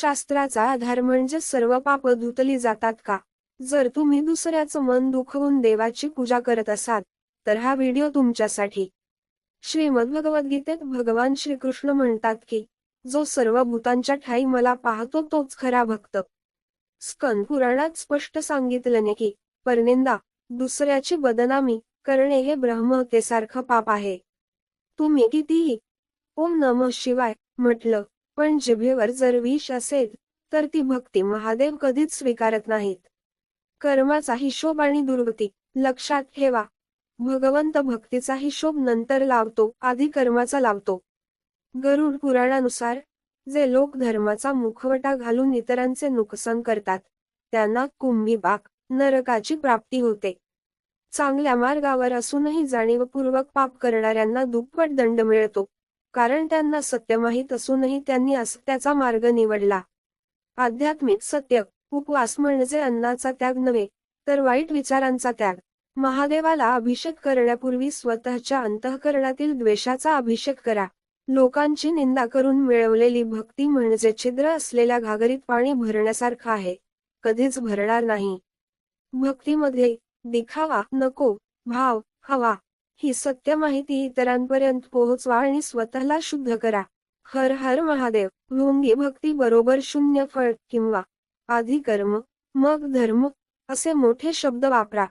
शास्त्राचा आधार म्हणजे सर्व पाप धुतली जातात का? जर तुम्ही दुसऱ्याचं मन दुखवून देवाची पूजा करत असाल तर हा व्हिडिओ तुमच्यासाठी. श्रीमद भगवद्गीतेत भगवान श्रीकृष्ण म्हणतात की जो सर्व भूतांच्या ठाई मला पाहतो तोच खरा भक्त. स्कन पुराणात स्पष्ट सांगितल्याने की परनिंदा दुसऱ्याची बदनामी करणे हे ब्रह्महत्येसारखं पाप आहे. तुम्ही कितीही ओम नम शिवाय म्हटलं पण जिभेवर जर विष असेल तर ती भक्ती महादेव कधीच स्वीकारत नाहीत. कर्माचा हिशोब आणि दुर्गती लक्षात ठेवा. भगवंत भक्तीचा हिशोब नंतर लावतो आधी कर्माचा लावतो. गरुड पुराणानुसार जे लोक धर्माचा मुखवटा घालून इतरांचे नुकसान करतात त्यांना कुंभीबाग नरकाची प्राप्ती होते. चांगल्या मार्गावर असूनही जाणीवपूर्वक पाप करणाऱ्यांना दुप्पट दंड मिळतो. कारण त्यांना सत्य माहीत असूनही त्यांनी असत्याचा मार्ग निवडला. आध्यात्मिक सत्य उपवास म्हणजे अन्नाचा त्याग नव्हे तर वाईट विचारांचा त्याग. महादेवाला अभिषेक करण्यापूर्वी स्वतःच्या अंतःकरणातील द्वेषाचा अभिषेक करा. लोकांची निंदा करून मिळवलेली भक्ती म्हणजे छिद्र असलेल्या घागरीत पाणी भरण्यासारखं आहे. कधीच भरणार नाही. भक्तीमध्ये दिखावा नको भाव हवा. ही सत्य माहिती इतरांपर्यंत पोहोचवा आणि स्वतःला शुद्ध करा. हर हर महादेव भोंगी भक्ती बरोबर शून्य फळ किंवा आधी कर्म मग धर्म असे मोठे शब्द वापरा.